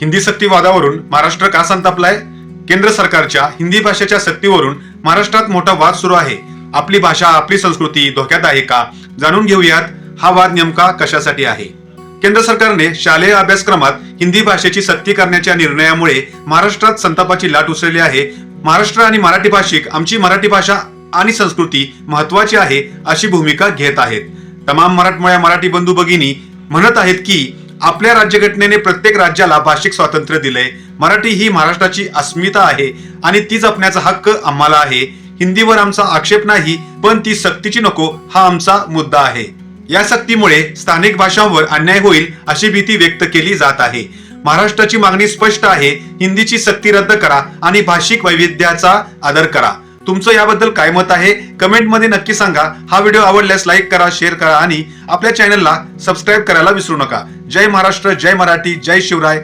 हिंदी सक्ती वादावरून महाराष्ट्र का संतापलाय? केंद्र सरकारच्या हिंदी भाषेच्या सक्तीवरून महाराष्ट्रात मोठा वाद सुरू आहे. आपली भाषा आपली संस्कृती धोक्यात आहे का? जाणून घेऊयात हा वाद नेमका कशासाठी आहे. केंद्र सरकारने शालेय अभ्यासक्रमात हिंदी भाषेची सक्ती करण्याच्या निर्णयामुळे महाराष्ट्रात संतापाची लाट उसळली आहे. महाराष्ट्र आणि मराठी भाषिक आमची मराठी भाषा आणि संस्कृती महत्वाची आहे अशी भूमिका घेत आहेत. तमाम मराठमोळ्या मराठी बंधू भगिनी म्हणत आहेत की आपल्या राज्यघटनेने प्रत्येक राज्याला भाषिक स्वातंत्र्य दिलंय. मराठी ही महाराष्ट्राची अस्मिता आहे आणि ती जपण्याचा हक्क आम्हाला आहे. हिंदीवर आमचा आक्षेप नाही पण ती सक्तीची नको हा आमचा मुद्दा आहे. या सक्तीमुळे स्थानिक भाषांवर अन्याय होईल अशी भीती व्यक्त केली जात आहे. महाराष्ट्राची मागणी स्पष्ट आहे हिंदीची सक्ती रद्द करा आणि भाषिक वैविध्याचा आदर करा. तुमचं याबद्दल काय मत आहे? कमेंटमध्ये नक्की सांगा. हा व्हिडिओ आवडल्यास लाईक करा शेअर करा आणि आपल्या चॅनलला सबस्क्राईब करायला विसरू नका. जय महाराष्ट्र जय मराठी जय शिवराय.